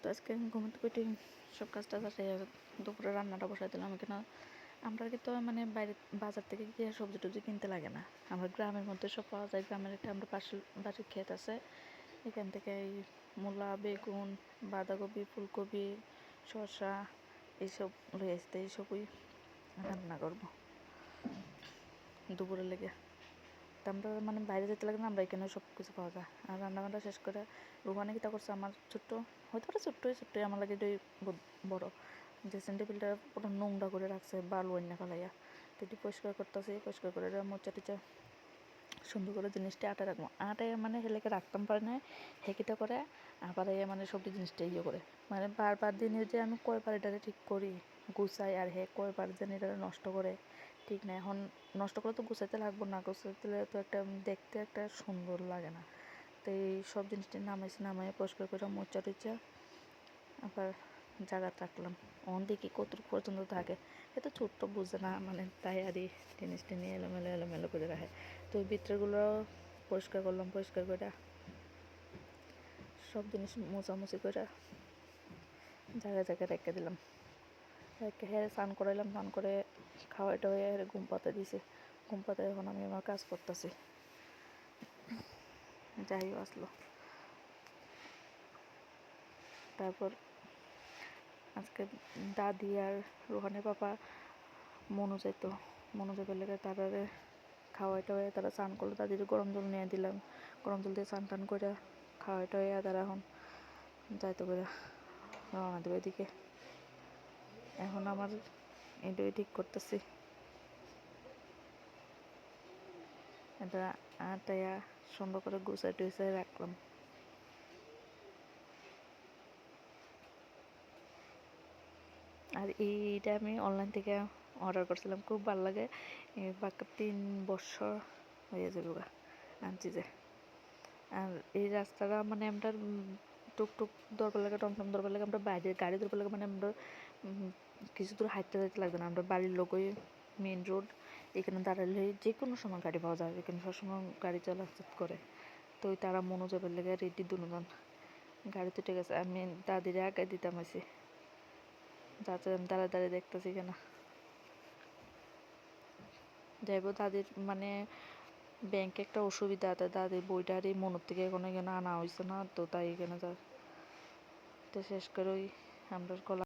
তো আজকে ঘুমাতে পেটে সব কাজ টাজ আছে দুপুরে রান্নাটা বসাই দিলাম কেন আমরা কিন্তু মানে বাইরে বাজার থেকে গিয়ে সবজি টবজি কিনতে লাগে না। আমরা গ্রামের মধ্যে সব পাওয়া যায়, গ্রামের একটা আমরা পাশে বাড়ির ক্ষেত আছে। এখান থেকে এই মূলা, বেগুন, বাঁধাকপি, ফুলকপি, শসা এইসব আসতে এইসবই রান্না করব। দুপুরের লেগে আমরা মানে বাইরে যেতে লাগে না, আমরা এখানে সব কিছু পাওয়া যায়। আর রান্না বান্না শেষ করে রুহানি কিতা করছে? আমার ছোট্ট হয়তো পারে ছোট্টই ছোট্টই আমার লাগে এটাই বড়। ড্রেসিং টেবিলটা পুরো নোংরা করে রাখছে, বালু অন্য ফেলাইয়া। তো এটি পরিষ্কার করতেছি, পরিষ্কার করে মোচা টিচা সুন্দর করে জিনিসটা আটা রাখব। আটায় মানে হেলেকে রাখতাম পারে না হেকিটা করে, আবার এ মানে সব জিনিসটা ইয়ে করে। মানে বারবার দিনে যে আমি কয়বার এটাকে ঠিক করি, গুছাই আর হে কয়বার যেন এটা নষ্ট করে ঠিক না। এখন নষ্ট করে তো গুছাইতে লাগবো না। গুছাইতে তো একটা দেখতে একটা সুন্দর লাগে না। তো এই সব জিনিসটা নামাইছি নামাই পরিষ্কার করে মোচা টোচা আবার জায়গা রাখলাম। অন দেখি কতটুকু পর্যন্ত থাকে। এত ছোট্ট বুঝে না মানে তাই আর জিনিসটা নিয়ে এলোমেলো এলোমেলো করে রাখে। তো ভিতরেগুলো পরিষ্কার করলাম, পরিষ্কার করে সব জিনিস মোছামুছি করে জায়গায় জায়গায় রেখে দিলাম। হ্যাঁ স্নান করাইলাম স্নান করে খাওয়াইটা হয়ে ঘুম পাতে দিছে। ঘুম পাতে এখন আমি আমার কাজ করতেছি। যাই আসলো। তারপর আজকে দাদি আর রোহানের পাপা মনু যেত মনু যাবার লেগে তারা খাওয়াই টাওয়াই তারা স্নান করল। দাদির গরম জল নিয়ে দিলাম। গরম জল দিয়ে স্নান টান করে খাওয়াই টাওয়াই তারা এখন যাইতো করে রওনা দেবে এদিকে। এখন আমার এটাই ঠিক করতেছি। এটা আটায়া সুন্দর করে গুছাই টুসাই রাখলাম। আর এইটা আমি অনলাইন থেকে অর্ডার করছিলাম, খুব ভালো লাগে। বাক্কা তিন বছর হয়ে যাবে গা, আনছি যে। আর এই রাস্তাটা মানে আমরা টুকটুক দরকার লাগে, টমটম দরকার লাগে, আমরা বাইরে গাড়ি দরকার লাগে মানে আমরা কিছু দূর হাঁটতে যাইতে লাগবে না। আমরা বাড়ির লোকই মেন রোড এখানে দাঁড়ালে যে কোনো সময় গাড়ি পাওয়া যাবে। এখানে সবসময় গাড়ি চলাচল করে। তো ওই তারা মনোযোগের লেগে রেডি দুজন গাড়ি তো ঠিক আছে, আমি দাদিরে আগে দিতাম হয়েছি যাতে আমি দাঁড়া দাঁড়িয়ে দেখতেছি কেন। যাইব দাদির মানে ব্যাংকে একটা অসুবিধা আছে দাদির বইটা আর এই মনের থেকে এখনও এখানে আনা হয়েছে না, তো তাই এখানে যা তো শেষ করে ওই আমরা